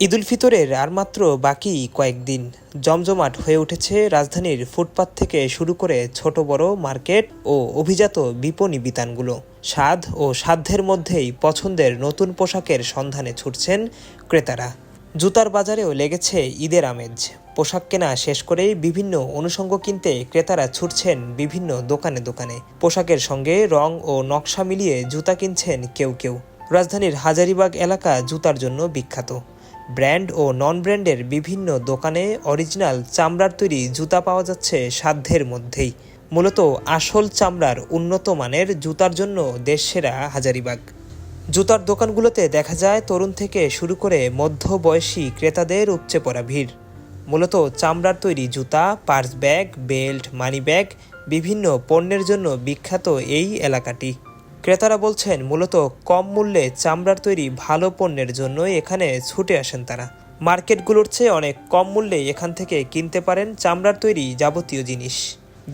ঈদুল ফিতরের আর মাত্র বাকি কয়েকদিন জমজমাট হয়ে উঠেছে রাজধানীর ফুটপাত থেকে শুরু করে ছোট, বড় মার্কেট ও অভিজাত বিপণী বিতানগুলো। স্বাদ ও সাধ্যের মধ্যেই পছন্দের নতুন পোশাকের সন্ধানে ছুটছেন ক্রেতারা। জুতার বাজারেও লেগেছে ঈদের আমেজ। পোশাক কেনা শেষ করেই বিভিন্ন অনুষঙ্গ কিনতে ক্রেতারা ছুটছেন বিভিন্ন দোকানে দোকানে। পোশাকের সঙ্গে রং ও নকশা মিলিয়ে জুতা কিনছেন কেউ কেউ। রাজধানীর হাজারিবাগ এলাকা জুতার জন্য বিখ্যাত। ব্র্যান্ড ও নন ব্র্যান্ডের বিভিন্ন দোকানে অরিজিনাল চামড়ার তৈরি জুতা পাওয়া যাচ্ছে সাধ্যের মধ্যেই। মূলত আসল চামড়ার উন্নত মানের জুতার জন্য দেশসেরা হাজারিবাগ। জুতার দোকানগুলোতে দেখা যায় তরুণ থেকে শুরু করে মধ্যবয়সী ক্রেতাদের উপচে পড়া ভিড়। মূলত চামড়ার তৈরি জুতা, purse bag, belt, money bag, বিভিন্ন পণ্যের জন্য বিখ্যাত এই এলাকাটি। ক্রেতারা বলছেন, মূলত কম মূল্যে চামড়ার তৈরি ভালো পণ্যের জন্যই এখানে ছুটে আসেন তারা। মার্কেটগুলোর চেয়ে অনেক কম মূল্যে এখান থেকে কিনতে পারেন চামড়ার তৈরি যাবতীয় জিনিস।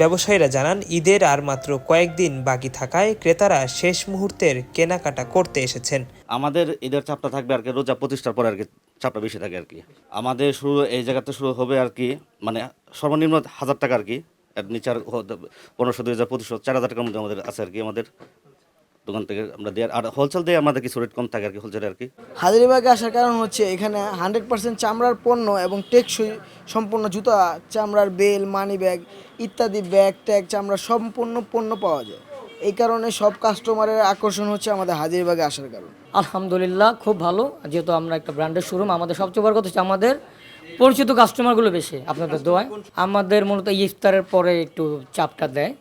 ব্যবসায়ীরা জানান, ঈদের আর মাত্র কয়েকদিন বাকি থাকায় ক্রেতারা শেষ মুহূর্তের কেনাকাটা করতে এসেছেন। আমাদের ঈদের চাপটা থাকবে আর কি, রোজা প্রতিষ্ঠার পরে আর কি চাপটা বেশি থাকে আর কি। আমাদের শুরু, এই জায়গাতে শুরু হবে আর কি মানে সর্বনিম্ন হাজার টাকা আর কি পনেরোশো, দুই হাজার, পঁচিশশো, চার হাজার টাকার মধ্যে আমাদের আছে আর কি, আমাদের দোকান থেকে আমরা দিয়ে আর হোলসেল দিয়ে আমাদের কিছু রেট কম থাকে আর কি হোলসেলে আর কি। হাজারিবাগে আসার কারণ হচ্ছে এখানে হান্ড্রেড পার্সেন্ট চামড়ার পণ্য এবং টেকসই সম্পূর্ণ জুতা চামড়ার বেল মানি ব্যাগ ইত্যাদি ব্যাগ ট্যাগ চামড়ার সম্পূর্ণ পণ্য পাওয়া যায়। এই কারণে সব কাস্টমারের আকর্ষণ হচ্ছে আমাদের হাজারিবাগে আসার কারণ। আলহামদুলিল্লাহ খুব ভালো। যেহেতু আমরা একটা ব্র্যান্ডের শোরুম আমাদের সবচেয়ে বড় কথা হচ্ছে আমাদের পরিচিত কাস্টমারগুলো বেশি আপনাদের দোয়ায়। আমাদের মূলত ইফতারের পরে একটু চাপটা দেয়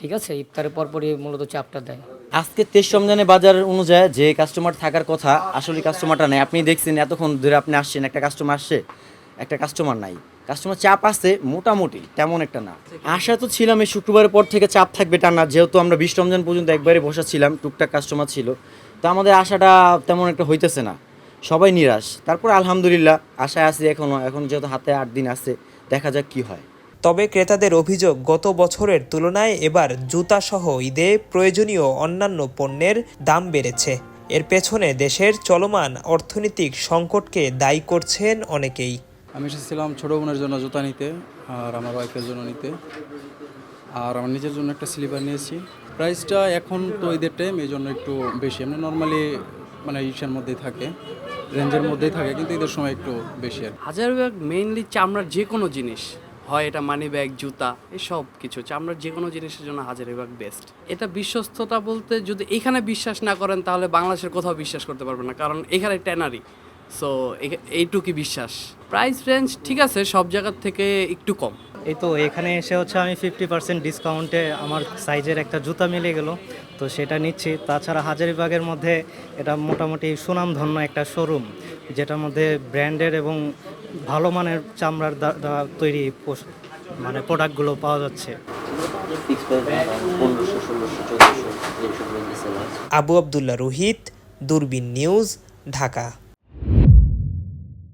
ঠিক আছে? ইফতারের পর পরই মূলত চাপটা দেয়। আজকে তেইশ রমজানের বাজার অনুযায়ী যে কাস্টমার থাকার কথা, আসলে কাস্টমারটা নাই। আপনি দেখছেন, এতক্ষণ ধরে আপনি আসছেন, একটা কাস্টমার আসছে, একটা কাস্টমার নাই। কাস্টমার চাপ আছে, মোটামুটি তেমন একটা না। আশা তো ছিলাম এই শুক্রবারের পর থেকে চাপ থাকবে টা না, যেহেতু আমরা বিশ রমজান পর্যন্ত একবারে বসা ছিলাম, টুকটাক কাস্টমার ছিল। তো আমাদের আশাটা তেমন একটা হইতেছে না। সবাই নিরাশ। তারপর আলহামদুলিল্লাহ, আশায় আছি এখনও এখন যেহেতু হাতে আট দিন আছে, দেখা যাক কি হয়। তবে ক্রেতাদের অভিযোগ গত বছরের তুলনায় এবার জুতাসহ ঈদে প্রয়োজনীয় অন্যান্য পণ্যের দাম বেড়েছে। এর পেছনে দেশের চলমান অর্থনৈতিক সংকটকে দায়ী করছেন অনেকেই। আমি এসেছিলাম ছোটো বোনের জন্য জুতা নিতে আর আমার ওয়াইফের জন্য নিতে। আর আমার নিজের জন্য একটা স্লিপার নিয়েছি। প্রাইসটা এখন তো ঈদের টাইম এই জন্য একটু বেশি। এমনি নর্মালি মানে ইসের মধ্যেই থাকে রেঞ্জের মধ্যেই থাকে কিন্তু ঈদের সময় একটু বেশি আর কি। হাজারবাগ মেইনলি চামড়ার যে কোনো জিনিস। হয় এটা মানি ব্যাগ জুতা, এসব কিছু চামড়ার যে কোনো জিনিসের জন্য হাজারবাগ বেস্ট এটা বিশ্বস্ততা বলতে যদি এখানে বিশ্বাস না করেন, তাহলে বাংলাদেশের কোথাও বিশ্বাস করতে পারবেন না। কারণ এখানে ট্যানারি। সো এইটুকুই বিশ্বাস। প্রাইস রেঞ্জ ঠিক আছে, সব জায়গার থেকে একটু কম। এই তো, এখানে এসে হচ্ছে আমি ফিফটি পার্সেন্ট ডিসকাউন্টে আমার সাইজের একটা জুতা মিলে গেল। তো সেটা নিচ্ছি। তাছাড়া হাজারিবাগের মধ্যে এটা মোটামুটি সুনামধন্য একটা শোরুম যেটার মধ্যে ব্র্যান্ডের এবং ভালো মানের চামড়ার দ্বা- দ্বারা তৈরি মানে প্রোডাক্টগুলো পাওয়া যাচ্ছে। আবু আবদুল্লাহ রোহিত, দূরবীন নিউজ, ঢাকা।